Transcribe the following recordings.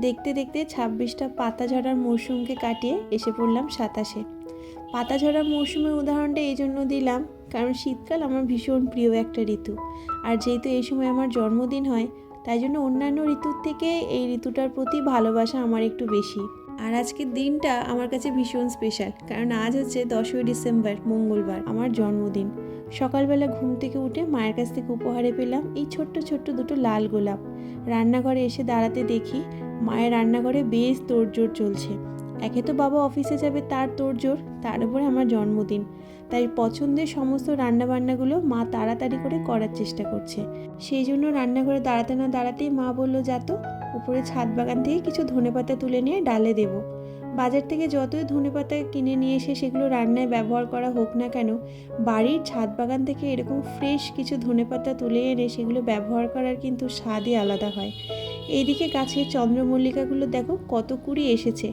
দেখতে দেখতে ছাব্বিশটা পাতা ঝরার মরশুমকে কাটিয়ে এসে পড়লাম সাতাশে। পাতা ঝরার মরশুমের উদাহরণটা এই জন্য দিলাম, কারণ শীতকাল আমার ভীষণ প্রিয় একটা ঋতু। আর যেহেতু এই সময় আমার জন্মদিন হয়, তাই জন্য অন্যান্য ঋতুর থেকে এই ঋতুটার প্রতি ভালোবাসা আমার একটু বেশি। আর আজকের দিনটা আমার কাছে ভীষণ স্পেশাল কারণ আজ হচ্ছে দশই ডিসেম্বর, মঙ্গলবার, আমার জন্মদিন। সকালবেলা ঘুম থেকে উঠে মায়ের কাছ থেকে উপহারে পেলাম এই ছোট্ট ছোট্ট দুটো লাল গোলাপ। রান্নাঘরে এসে দাঁড়াতে দেখি মায়ের রান্নাঘরে বেশ তোড়জোড় চলছে। একে তো বাবা অফিসে যাবে তার তোড়জোড়, তার উপরে আমার জন্মদিন। তাই পছন্দের সমস্ত রান্নাবান্নাগুলো মা তাড়াতাড়ি করে করার চেষ্টা করছে। সেই জন্য রান্নাঘরে দাঁড়াতে না দাঁড়াতেই মা বলল, যা তো, উপরে ছাদ বাগান থেকে কিছু ধনেপাতা তুলে নিয়ে ডালে দেব। বাজার থেকে যতই ধনেপাতা কিনে নিয়ে এসে সেগুলো রান্নায় ব্যবহার করা হোক না কেন, বাড়ির ছাদ বাগান থেকে এরকম ফ্রেশ কিছু ধনেপাতা তুলে এনে সেগুলো ব্যবহার করার কিন্তু স্বাদই আলাদা হয়। এইদিকে গাছের চন্দ্রমল্লিকাগুলো দেখো কত কুড়ি এসেছে।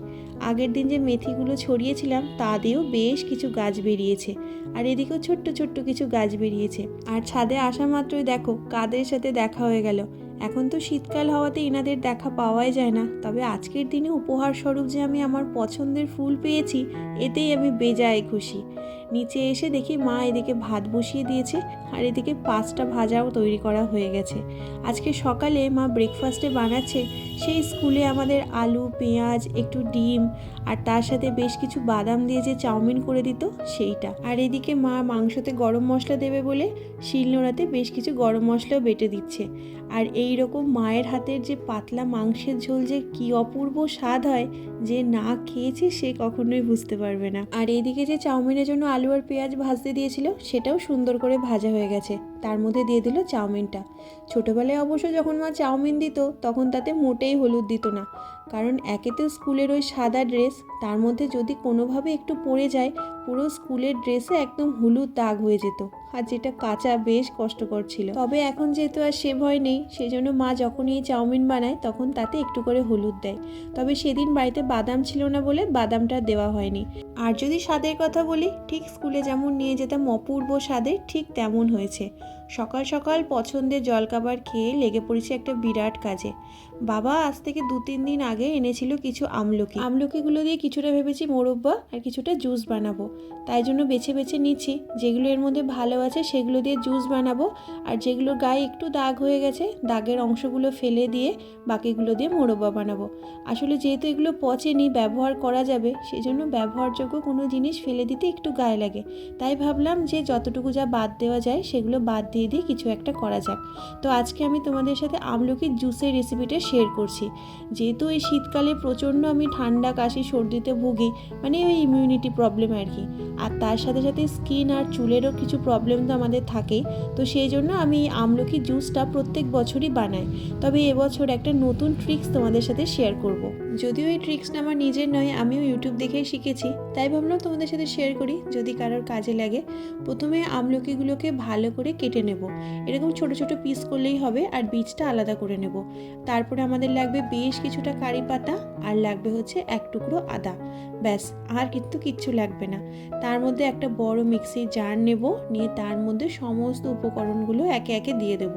আগের দিন যে মেথিগুলো ছড়িয়েছিলাম তা দিয়েও বেশ কিছু গাছ বেরিয়েছে আর এদিকেও ছোট্ট ছোট্ট কিছু গাছ বেরিয়েছে। আর ছাদে আসা মাত্রই দেখো কাদের সাথে দেখা হয়ে গেল। এখন তো শীতকাল হওয়াতে এনাদের দেখা পাওয়াই যায় না। তবে আজকের দিনে উপহার স্বরূপ যে আমি আমার পছন্দের ফুল পেয়েছি, এতেই আমি বেজায় খুশি। নিচে এসে দেখি মা এদিকে ভাত বসিয়ে দিয়েছে, আর এদিকে পাঁচটা ভাজাও তৈরি করা হয়ে গেছে। আজকে সকালে মা ব্রেকফাস্টে বানাচ্ছে, সেই স্কুলে আমাদের আলু, পেঁয়াজ, একটু ডিম আর তার সাথে বেশ কিছু বাদাম দিয়ে যে চাউমিন করে দিত, সেইটা। আর এদিকে মা মাংসতে গরম মশলা দেবে বলে শিলনোড়াতে বেশ কিছু গরম মশলাও বেটে দিচ্ছে। আর এই রকম মায়ের হাতের যে পাতলা মাংসের ঝোল যে কি অপূর্ব স্বাদ হয়, যে না খেয়েছে সে কখনোই বুঝতে পারবে না। আর এইদিকে যে চাউমিনের জন্য আলু আর পেঁয়াজ ভাজতে দিয়েছিল, সেটাও সুন্দর করে ভাজা হয়ে গেছে। তার মধ্যে দিয়ে দিল চাউমিনটা। ছোটোবেলায় অবশ্য যখন মা চাউমিন দিত, তখন তাতে মোটেই হলুদ দিত না। কারণ একে তো স্কুলের ওই সাদা ড্রেস তার মধ্যে যদি কোনোভাবে একটু পড়ে যায় পুরো স্কুলের ড্রেসে একদম হলুদ দাগ হয়ে যেত। আর যেটা কাঁচা বেশ কষ্টকর ছিল। তবে এখন যেহেতু আর সে ভয় নেই সেই জন্য মা যখনই এই চাউমিন বানায়, তখন তাতে একটু করে হলুদ দেয়। তবে সেদিন বাড়িতে বাদাম ছিল না বলে বাদামটা দেওয়া হয়নি। আর যদি স্বাদের কথা বলি, ঠিক স্কুলে যেমন নিয়ে যেতাম অপূর্ব স্বাদের, ঠিক তেমন হয়েছে। সকাল সকাল পছন্দের জলখাবার খেয়ে লেগে পড়েছে একটা বিরাট কাজে। বাবা আজ থেকে দু তিন দিন আগে এনেছিল কিছু আমলকি। আমলকিগুলো দিয়ে কিছুটা ভেবেছি মোরব্বা আর কিছুটা জুস বানাবো। তাই জন্য বেছে বেছে নিচ্ছি। যেগুলো এর মধ্যে ভালো আছে, সেগুলো দিয়ে জুস বানাবো। আর যেগুলোর গায়ে একটু দাগ হয়ে গেছে, দাগের অংশগুলো ফেলে দিয়ে বাকিগুলো দিয়ে মোরব্বা বানাবো। আসলে যেহেতু এগুলো পচেনি, ব্যবহার করা যাবে সেই জন্য ব্যবহারযোগ্য কোনো জিনিস ফেলে দিতে একটু গায়ে লাগে। তাই ভাবলাম যে যতটুকু যা বাদ দেওয়া যায়, সেগুলো বাদ দিয়ে দিয়ে কিছু একটা করা যাক। তো আজকে আমি তোমাদের সাথে আমলকির জুসের রেসিপিটা শেয়ার করছি। যেহেতু এই শীতকালে প্রচণ্ড আমি ঠান্ডা, কাশি, সর্দিতে ভুগি মানে ওই ইমিউনিটি প্রবলেম আর কি। আর তার সাথে সাথে স্কিন আর চুলেরও কিছু প্রবলেম তো আমাদের থাকেই তো সেই জন্য আমি আমলকি জুসটা প্রত্যেক বছরই বানাই তবে এবছর একটা নতুন ট্রিক্স তোমাদের সাথে শেয়ার করব। যদিও এই ট্রিক্সটা আমার নিজের নয়, আমিও ইউটিউব দেখেই শিখেছি। তাই ভাবলাম তোমাদের সাথে শেয়ার করি, যদি কারোর কাজে লাগে। প্রথমে আমলকিগুলোকে ভালো করে কেটে নেব। এরকম ছোট ছোট পিস করলেই হবে, আর বীজটা আলাদা করে নেব। তারপরে আমাদের লাগবে বেশ কিছুটা কারি পাতা, আর লাগবে হচ্ছে এক টুকরো আদা। ব্যাস, আর কিন্তু কিচ্ছু লাগবে না। তার মধ্যে একটা বড় মিক্সির জার নেব, নিয়ে তার মধ্যে সমস্ত উপকরণগুলো একে একে দিয়ে দেব।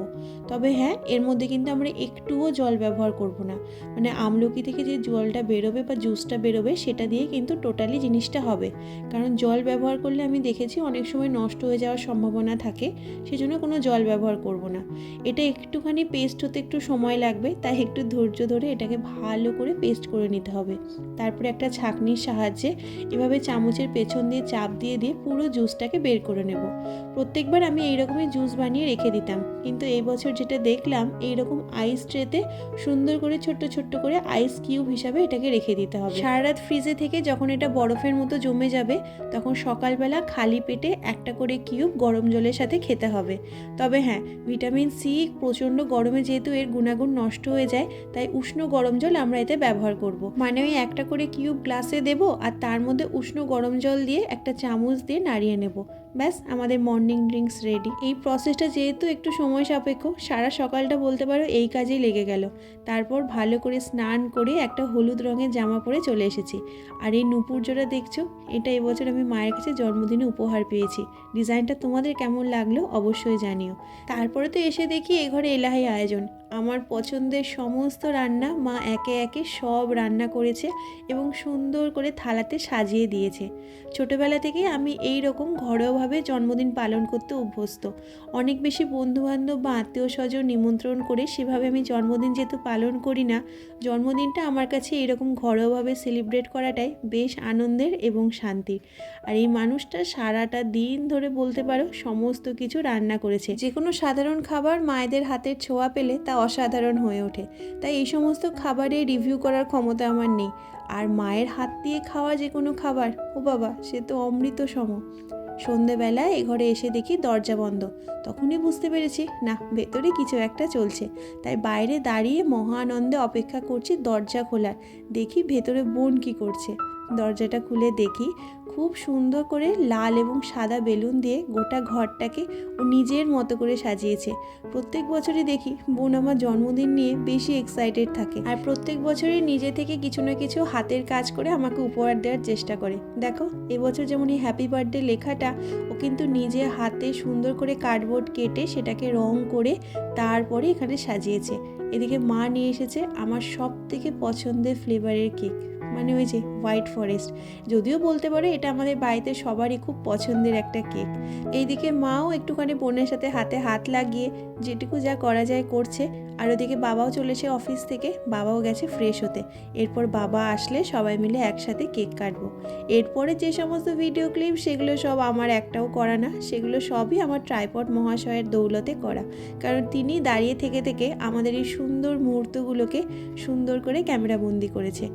তবে হ্যাঁ এর মধ্যে কিন্তু আমরা একটুও জল ব্যবহার করব না। মানে আমলকি থেকে যে জলটা বেরোবে বা জুসটা বেরোবে, সেটা দিয়ে কিন্তু টোটালি জিনিসটা হবে। কারণ জল ব্যবহার করলে আমি দেখেছি অনেক সময় নষ্ট হয়ে যাওয়ার সম্ভাবনা থাকে, সেজন্য কোনো জল ব্যবহার করব না। এটা একটুখানি পেস্ট হতে একটু সময় লাগবে, তাই একটু ধৈর্য ধরে এটাকে ভালো করে পেস্ট করে নিতে হবে। তারপরে একটা ছাঁকনির সাহায্যে এভাবে চামচের পেছন দিয়ে চাপ দিয়ে দিয়ে পুরো জুসটাকে বের করে নেব। প্রত্যেকবার আমি এইরকমই জুস বানিয়ে রেখে দিতাম, কিন্তু এই বছর যেটা দেখলাম, এইরকম আইস ট্রেতে সুন্দর করে ছোট্ট ছোট্ট করে আইস কিউব হিসাবে এটাকে রেখে দিতে হবে। সারা রাত ফ্রিজে থেকে যখন এটা বরফের মতো জমে যাবে, তখন সকালবেলা খালি পেটে একটা করে কিউব গরম জলের সাথে খেতে হবে। তবে হ্যাঁ ভিটামিন সি প্রচণ্ড গরমে যেহেতু এর গুণাগুণ নষ্ট হয়ে যায়, তাই উষ্ণ গরম জল আমরা এতে ব্যবহার করব। মানে ওই একটা করে কিউব গ্লাসে দেব আর তার মধ্যে উষ্ণ গরম জল দিয়ে একটা চামচ দিয়ে নাড়িয়ে নেব। ব্যাস, আমাদের মর্নিং ড্রিঙ্কস রেডি এই প্রসেসটা যেহেতু একটু সময় সাপেক্ষ, সারা সকালটা বলতে পারো এই কাজেই লেগে গেল। তারপর ভালো করে স্নান করে একটা হলুদ রঙের জামা পরে চলে এসেছি। আর এই নুপুর জোড়া দেখছ, এটা এবছর আমি মায়ের কাছে জন্মদিনে উপহার পেয়েছি। ডিজাইনটা তোমাদের কেমন লাগল অবশ্যই জানিও। তারপরে তো এসে দেখি এ ঘরে এলাহাই আয়োজন। আমার পছন্দের সমস্ত রান্না মা একে একে সব রান্না করেছে এবং সুন্দর করে থালাতে সাজিয়ে দিয়েছে। ছোটোবেলা থেকেই আমি এই রকম ঘরোয়াভাবে জন্মদিন পালন করতে অভ্যস্ত। অনেক বেশি বন্ধুবান্ধব বা আত্মীয় স্বজন নিমন্ত্রণ করে সেভাবে আমি জন্মদিন যেহেতু পালন করি না, জন্মদিনটা আমার কাছে এরকম ঘরোয়াভাবে সেলিব্রেট করাটাই বেশ আনন্দের এবং শান্তির আর এই মানুষটা সারাটা দিন ধরে বলতে পারো সমস্ত কিছু রান্না করেছে। যে কোনো সাধারণ খাবার মায়েদের হাতের ছোঁয়া পেলে তা অসাধারণ হয়ে ওঠে। তাই এই সমস্ত খাবারের রিভিউ করার ক্ষমতা আমার নেই। আর মায়ের হাত দিয়ে খাওয়া যে কোনো খাবার, ও বাবা, সে তো অমৃত সম সন্ধেবেলায় এ ঘরে এসে দেখি দরজা বন্ধ। তখনই বুঝতে পেরেছি, না, ভেতরে কিছু একটা চলছে। তাই বাইরে দাঁড়িয়ে মহানন্দে অপেক্ষা করছি দরজা খোলার। দেখি ভেতরে বোন কি করছে। দরজাটা খুলে দেখি, খুব সুন্দর করে লাল এবং সাদা বেলুন দিয়ে গোটা ঘরটাকে ও নিজের মতো করে সাজিয়েছে। প্রত্যেক বছরই দেখি বোন আমার জন্মদিন নিয়ে বেশি এক্সাইটেড থাকে। আর প্রত্যেক বছরই নিজে থেকে কিছু না কিছু হাতের কাজ করে আমাকে উপহার দেওয়ার চেষ্টা করে। দেখো, এবছর যেমন এই হ্যাপি বার্থডে লেখাটা, ও কিন্তু নিজে হাতে সুন্দর করে কার্ডবোর্ড কেটে সেটাকে রং করে তারপরে এখানে সাজিয়েছে। এদিকে মা নিয়ে এসেছে আমার সব থেকে পছন্দের ফ্লেভারের কেক মানে ওই যে হোয়াইট ফরেস্ট। যদিও বলতে পারো এটা আমাদের বাড়িতে সবারই খুব পছন্দের একটা কেক। এইদিকে মাও একটুখানি বোনের সাথে হাতে হাত লাগিয়ে যেটুকু যা করা যায় করছে। আর ওদিকে বাবাও চলেছে অফিস থেকে, বাবাও গেছে ফ্রেশ হতে। এরপর বাবা আসলে সবাই মিলে একসাথে কেক কাটবো। এরপরে যে সমস্ত ভিডিও ক্লিপ সেগুলো সব আমার একটাও করা না, সেগুলো সবই আমার ট্রাইপড মহাশয়ের দৌলতে করা। কারণ তিনি দাঁড়িয়ে থেকে থেকে আমাদের এই সুন্দর মুহূর্তগুলোকে সুন্দর করে ক্যামেরাবন্দি করেছে।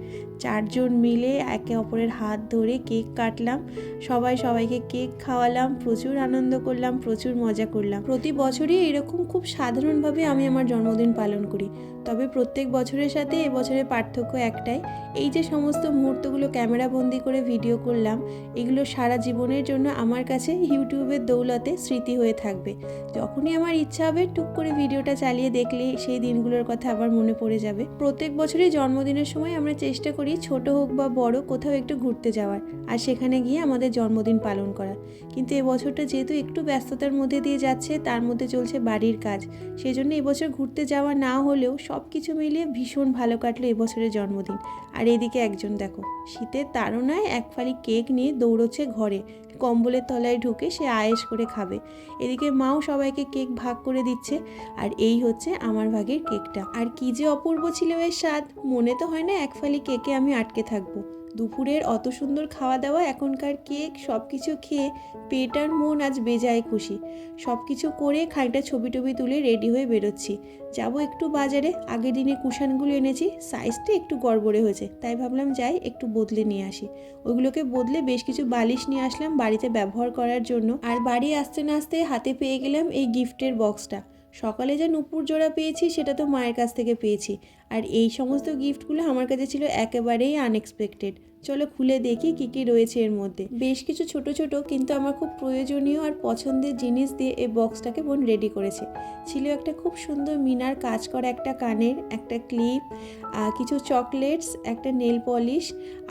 চারজন মিলে একে অপরের হাত ধরে কেক কাটলাম। সবাই সবাইকে কেক খাওয়ালাম, প্রচুর আনন্দ করলাম, প্রচুর মজা করলাম। প্রতি বছরই এরকম খুব সাধারণভাবে আমি আমার জন্মদিন পালন করি। তবে প্রত্যেক বছরের সাথে এবছরের পার্থক্য একটাই। এই যে সমস্ত মুহূর্তগুলো ক্যামেরাবন্দি করে ভিডিও করলাম, এগুলো সারা জীবনের জন্য আমার কাছে ইউটিউবের দৌলতে স্মৃতি হয়ে থাকবে। যখনই আমার ইচ্ছা হবে, টুক করে ভিডিওটা চালিয়ে দেখলে সেই দিনগুলোর কথা আবার মনে পড়ে যাবে। প্রত্যেক বছরই জন্মদিনের সময় আমরা চেষ্টা করি ছোট হোক বা বড়, কোথাও একটু ঘুরতে যাওয়ার আর সেখানে গিয়ে আমাদের জন্মদিন পালন করার। কিন্তু এবছরটা যেহেতু একটু ব্যস্ততার মধ্যে দিয়ে যাচ্ছে, তার মধ্যে চলছে বাড়ির কাজ। সেই জন্য এবছর ঘুরতে যাওয়া না হলেও সব কিছু মিলিয়ে ভীষণ ভালো কাটলো এবছরের জন্মদিন। আর এদিকে একজন দেখো, শীতের তাড়নায় এক ফালি কেক নিয়ে দৌড়চ্ছে ঘরে। কম্বলের তলায় ঢুকে সে আয়েস করে খাবে। এদিকে মাও সবাইকে কেক ভাগ করে দিচ্ছে, আর এই হচ্ছে আমার ভাগের কেকটা। আর কি যে অপূর্ব ছিল এর স্বাদ, মনে তো হয় না এক ফালি কেকে আমি আটকে থাকব। দুপুরের অত সুন্দর খাওয়া দাওয়া এখনকার কেক সব কিছু খেয়ে পেট আর মন আজ বেজায় খুশি। সব কিছু করে খানিকটা ছবি টবি তুলে রেডি হয়ে বেরোচ্ছি। যাব একটু বাজারে। আগের দিনে কুশানগুলো এনেছি। সাইজটা একটু গড়বড়ে হয়েছে। তাই ভাবলাম যাই একটু বদলে নিয়ে আসি। ওইগুলোকে বদলে বেশ কিছু বালিশ নিয়ে আসলাম বাড়িতে ব্যবহার করার জন্য। আর বাড়ি আসতে না আসতে হাতে পেয়ে গেলাম এই গিফটের বক্সটা। সকালে যে নুপুর জোড়া পেয়েছি, সেটা তো মায়ের কাছ থেকে পেয়েছি। আর এই সমস্ত গিফটগুলো আমার কাছে ছিল একেবারেই আনএক্সপেক্টেড চলো খুলে দেখি কী কী রয়েছে এর মধ্যে। বেশ কিছু ছোট ছোট কিন্তু আমার খুব প্রয়োজনীয় আর পছন্দের জিনিস দিয়ে এই বক্সটাকে বোন রেডি করেছে। ছিল একটা খুব সুন্দর মিনার কাজ করা একটা কানের, একটা ক্লিপ কিছু চকলেটস একটা নেল পলিশ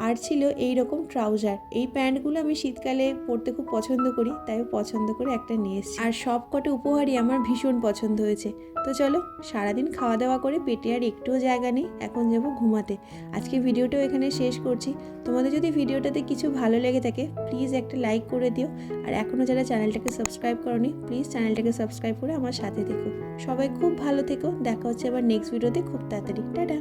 আর ছিল এই রকম ট্রাউজার এই প্যান্টগুলো আমি শীতকালে পরতে খুব পছন্দ করি তাই পছন্দ করে একটা নিয়ে এসেছি। আর সব কটা উপহারই আমার ভীষণ পছন্দ হয়েছে। তো চলো সারাদিন খাওয়া দাওয়া করে পেটে আর একটুও জায়গা নেই, এখন যাব ঘুমাতে। আজকে ভিডিওটাও এখানে শেষ করছি। তোমাদের যদি ভিডিওটাতে কিছু ভালো লেগে থাকে প্লিজ একটা লাইক করে দিও। আর এখনও যারা চ্যানেলটাকে সাবস্ক্রাইব করনি প্লিজ চ্যানেলটাকে সাবস্ক্রাইব করে আমার সাথে থেকো। সবাই খুব ভালো থেকো। দেখা হচ্ছে আবার নেক্সট ভিডিওতে খুব তাড়াতাড়ি। টাটা!